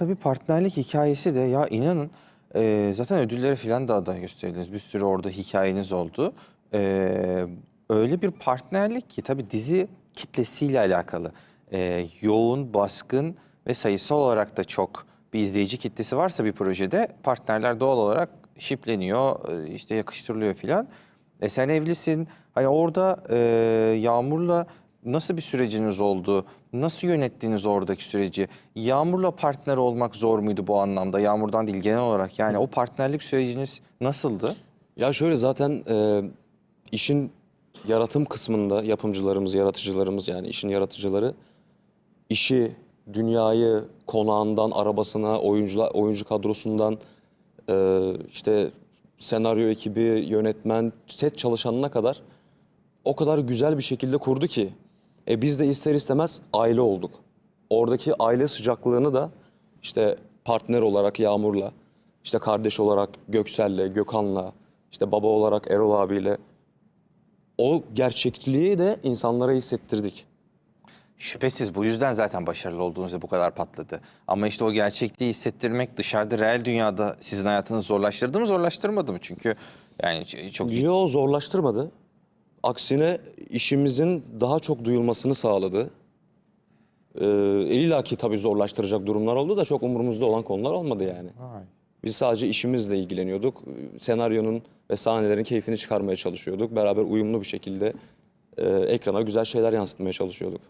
tabii partnerlik hikayesi de ya inanın e, zaten ödüllere falan da aday gösterildiniz. Bir sürü orada hikayeniz oldu. E, öyle bir partnerlik ki tabii dizi kitlesiyle alakalı. E, yoğun, baskın ve sayısal olarak da çok bir izleyici kitlesi varsa bir projede partnerler doğal olarak şipleniyor, e, işte yakıştırılıyor filan. E sen evlisin. Hani orada e, Yağmur'la nasıl bir süreciniz oldu? Nasıl yönettiniz oradaki süreci? Yağmur'la partner olmak zor muydu bu anlamda? Yağmur'dan değil genel olarak yani o partnerlik süreciniz nasıldı? Ya şöyle zaten e, işin yaratım kısmında yapımcılarımız, yaratıcılarımız yani işin yaratıcıları işi, dünyayı, konağından, arabasına, oyuncular, oyuncu kadrosundan e, işte senaryo ekibi, yönetmen, set çalışanına kadar o kadar güzel bir şekilde kurdu ki e, biz de ister istemez aile olduk. Oradaki aile sıcaklığını da işte partner olarak Yağmur'la, işte kardeş olarak Göksel'le, Gökhan'la, işte baba olarak Erol abiyle o gerçekliği de insanlara hissettirdik. Şüphesiz bu yüzden zaten başarılı olduğunuzda bu kadar patladı. Ama işte o gerçekliği hissettirmek dışarıda reel dünyada sizin hayatınızı zorlaştırdı mı zorlaştırmadı mı? Çünkü yani çok Yo zorlaştırmadı. Aksine işimizin daha çok duyulmasını sağladı. Ee, İlla ki tabii zorlaştıracak durumlar oldu da çok umurumuzda olan konular olmadı yani. Biz sadece işimizle ilgileniyorduk. Senaryonun ve sahnelerin keyfini çıkarmaya çalışıyorduk. Beraber uyumlu bir şekilde e, ekrana güzel şeyler yansıtmaya çalışıyorduk.